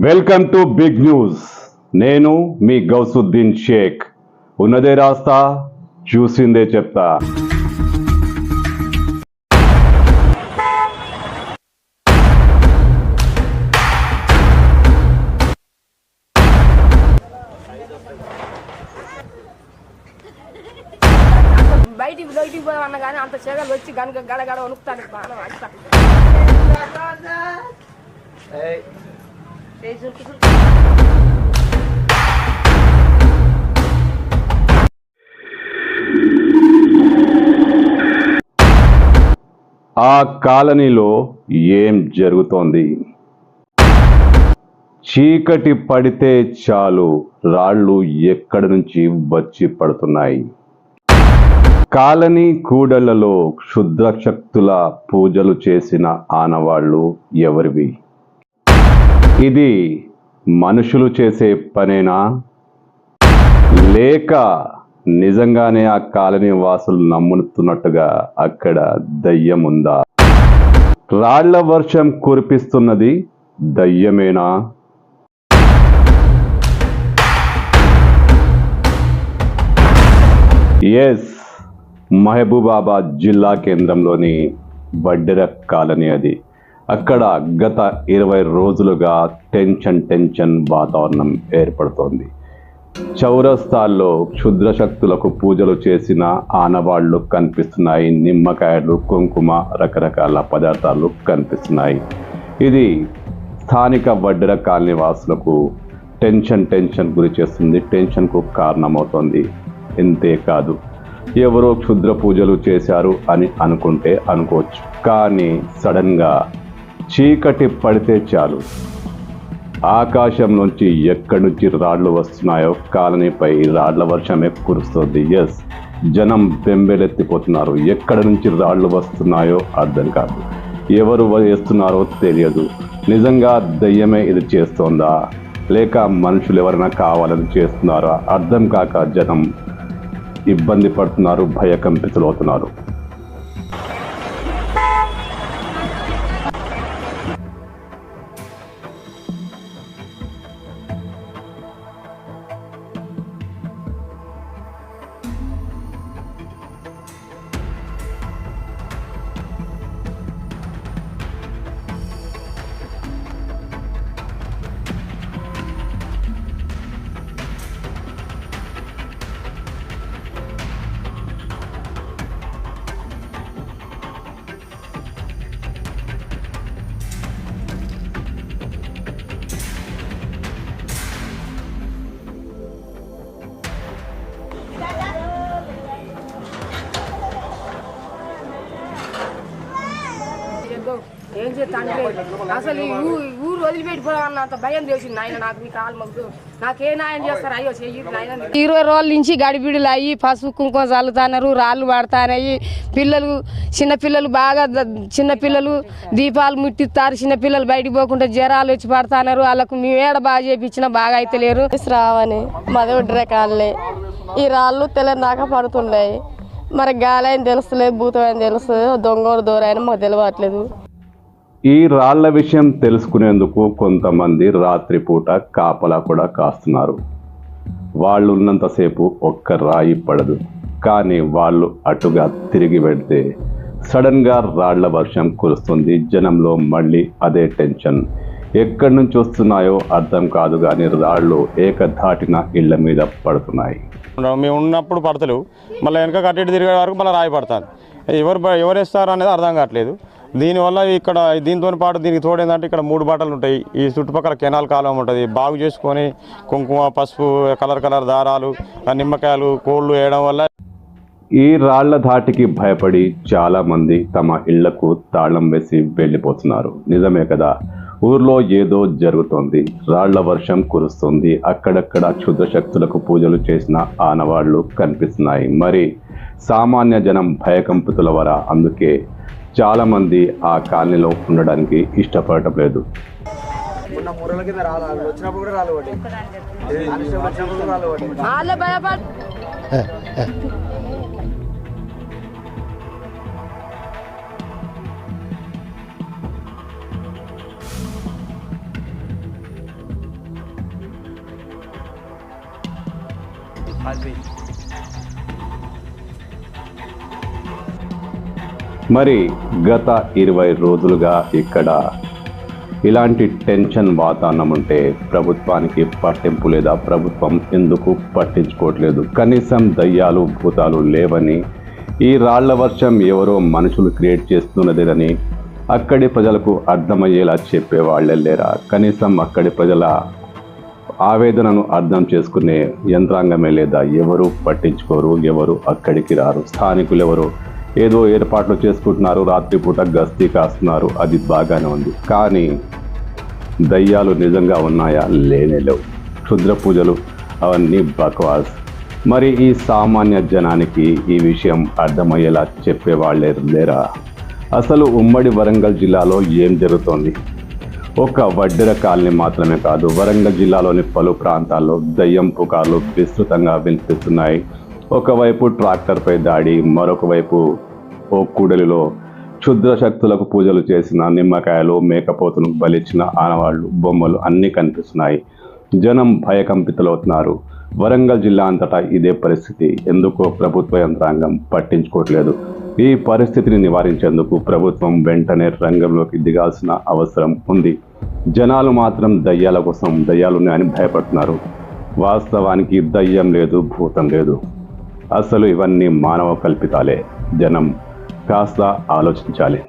Welcome to big news. నేను మీ గౌసుద్దీన్ షేక్. ఉన్నదే రాస్తా చూసిందే చెప్తా. బయటికి బయటికి పోదామన్నా కానీ అంత చెగలు వచ్చి గనుక గడగడ వణుకుతాను బాగా ఆ కాలనీలో ఏం జరుగుతోంది? చీకటి పడితే చాలు రాళ్ళు ఎక్కడి నుంచి వచ్చి పడుతున్నాయి? కాలనీ కూడళ్ళలో క్షుద్ర శక్తుల పూజలు చేసిన ఆనవాళ్ళు ఎవరివి? ఇది మనుషులు చేసే పనేనా? లేక నిజంగానే ఆ కాలనీ వాసులు నమ్ముతున్నట్టుగా అక్కడ దయ్యం ఉందా రాళ్ళ వర్షం కురిపిస్తున్నది దయ్యమేనా? ఎస్ మహబూబాబాద్ జిల్లా కేంద్రంలోని బడ్డెర కాలనీ అది. అక్కడ గత ఇరవై రోజులుగా టెన్షన్ టెన్షన్ వాతావరణం ఏర్పడుతోంది. చౌరస్తాల్లో క్షుద్ర శక్తులకు పూజలు చేసిన ఆనవాళ్ళు కనిపిస్తున్నాయి. నిమ్మకాయలు కుంకుమ రకరకాల పదార్థాలు కనిపిస్తున్నాయి. ఇది స్థానిక వడ్డెర కాలనీ వాసులకు టెన్షన్ టెన్షన్ గురి చేస్తుంది. టెన్షన్కు కారణమవుతోంది. ఇంతే కాదు ఎవరో క్షుద్ర పూజలు చేశారు అని అనుకుంటే అనుకోవచ్చు. కానీ సడన్గా చీకటి పడితే చాలు. ఆకాశం నుంచి ఎక్కడి నుంచి రాళ్ళు వస్తున్నాయో కాలనీపై రాళ్ళ వర్షమే కురుస్తుంది ఎస్ జనం బెంబెలెత్తిపోతున్నారు. ఎక్కడి నుంచి రాళ్ళు వస్తున్నాయో అర్థం కాదు. ఎవరు వేస్తున్నారో తెలియదు. నిజంగా దయ్యమే ఇది చేస్తోందా? లేక మనుషులు ఎవరైనా కావాలని చేస్తున్నారా? అర్థం కాక జనం ఇబ్బంది పడుతున్నారు భయకంపితులవుతున్నారు. చేద్దాం. ఏం చేస్తాంటే అసలు ఈ ఊరు వదిలిపెట్టిపోవాలన్న అంత భయం చేసింది ఆయన నాకు మీ కాలు మొగ్గు. నాకే న్యాయం చేస్తారు అయ్యో చెయ్యి నాయన ఇరవై రోజుల నుంచి గడిబిడులు అయ్యి పసుపు కుంకుమ చల్లుతున్నారు రాళ్ళు పడతాయి పిల్లలు చిన్న పిల్లలు బాగా ద- చిన్న పిల్లలు దీపాలు ముట్టిస్తారు. చిన్న పిల్లలు బయటికి పోకుండా జ్వరాలు వచ్చి పడతారు వాళ్ళకు మేము ఏడ బాగా చేపించినా బాగా అయితే లేరు. రావని మదొడ్డి రకాలే ఈ రాళ్ళు తెల్లనాక పడుతున్నాయి మరి గాలి అని తెలుస్తలేదు భూతం అని తెలుసు దొంగ మాకు తెలియట్లేదు ఈ రాళ్ళ విషయం తెలుసుకునేందుకు కొంతమంది రాత్రిపూట కాపలా కూడా కాస్తున్నారు. వాళ్ళు ఉన్నంతసేపు ఒక్క రాయి పడదు. కానీ వాళ్ళు అటుగా తిరిగి వెళ్తే సడన్గా రాళ్ళ వర్షం కురుస్తుంది. జనంలో మళ్ళీ అదే టెన్షన్. ఎక్కడి నుంచి వస్తున్నాయో అర్థం కాదు కానీ రాళ్ళు ఏకధాటిన ఇళ్ళ మీద పడుతున్నాయి. మేము ఉన్నప్పుడు పడతలేవు. మళ్ళీ వెనక కట్టి తిరిగే వరకు మళ్ళీ రాయి పడుతుంది. ఎవరు ఎవరు వేస్తారు అనేది అర్థం కావట్లేదు. దీనివల్ల ఇక్కడ దీంతో పాటు దీనికి తోడేందంటే ఇక్కడ మూడు బాటలు ఉంటాయి. ఈ చుట్టుపక్కల కెనాల్ కాలం ఉంటుంది. బాగు చేసుకొని కుంకుమ పసుపు కలర్ కలర్ దారాలు నిమ్మకాయలు కోళ్ళు వేయడం వల్ల ఈ రాళ్ళ ధాటికి భయపడి చాలామంది తమ ఇళ్ళకు తాళం వేసి వెళ్ళిపోతున్నారు. నిజమే కదా? ఊర్లో ఏదో జరుగుతోంది. రాళ్ళ వర్షం కురుస్తుంది. అక్కడక్కడ క్షుద్ర శక్తులకు పూజలు చేసిన ఆనవాళ్ళు కనిపిస్తున్నాయి. మరి సామాన్య జనం భయకంపితుల వర అందుకే చాలామంది ఆ కాలనీలో ఉండడానికి ఇష్టపడటం లేదు. అది మరి గత ఇరవై రోజులుగా ఇక్కడ ఇలాంటి టెన్షన్ వాతావరణం ఉంటే ప్రభుత్వానికి పట్టింపు లేదా ప్రభుత్వం ఎందుకు పట్టించుకోవట్లేదు? కనీసం దయ్యాలు భూతాలు లేవని ఈ రాళ్ళ వర్షం ఎవరో మనుషులు క్రియేట్ చేస్తున్నదేనని అక్కడి ప్రజలకు అర్థమయ్యేలా చెప్పే వాళ్ళే లేరా? కనీసం అక్కడి ప్రజల ఆవేదనను అర్థం చేసుకునే యంత్రాంగమే లేదా ఎవరు పట్టించుకోరు? ఎవరు అక్కడికి రారు? స్థానికులు ఎవరు ఏదో ఏర్పాట్లు చేసుకుంటున్నారు రాత్రిపూట గస్తీ కాస్తున్నారు. అది బాగానే ఉంది. కానీ దయ్యాలు నిజంగా ఉన్నాయా? లేనే లేవు. క్షుద్ర పూజలు అవన్నీ బక్వాస్. మరి ఈ సామాన్య జనానికి ఈ విషయం అర్థమయ్యేలా చెప్పేవాళ్ళే లేరా? అసలు ఉమ్మడి వరంగల్ జిల్లాలో ఏం జరుగుతోంది? ఒక వడ్డెర కాలనీ మాత్రమే కాదు వరంగల్ జిల్లాలోని పలు ప్రాంతాల్లో దయ్యం పుకార్లు విస్తృతంగా వినిపిస్తున్నాయి. ఒకవైపు ట్రాక్టర్పై దాడి మరొక వైపు ఓ కూడలిలో క్షుద్ర శక్తులకు పూజలు చేసిన నిమ్మకాయలు మేకపోతును బలిచ్చిన ఆనవాళ్ళు బొమ్మలు అన్నీ కనిపిస్తున్నాయి. జనం భయకంపితులవుతున్నారు. వరంగల్ జిల్లా అంతటా ఇదే పరిస్థితి. ఎందుకో ప్రభుత్వ యంత్రాంగం పట్టించుకోవట్లేదు. ఈ పరిస్థితిని నివారించేందుకు ప్రభుత్వం వెంటనే రంగంలోకి దిగాల్సిన అవసరం ఉంది. జనాలు మాత్రం దయ్యాల కోసం దయ్యాలున్నాయని భయపడుతున్నారు. వాస్తవానికి దయ్యం లేదు భూతం లేదు. అసలు ఇవన్నీ మానవ కల్పితాలే. జనం కాస్త ఆలోచించాలి.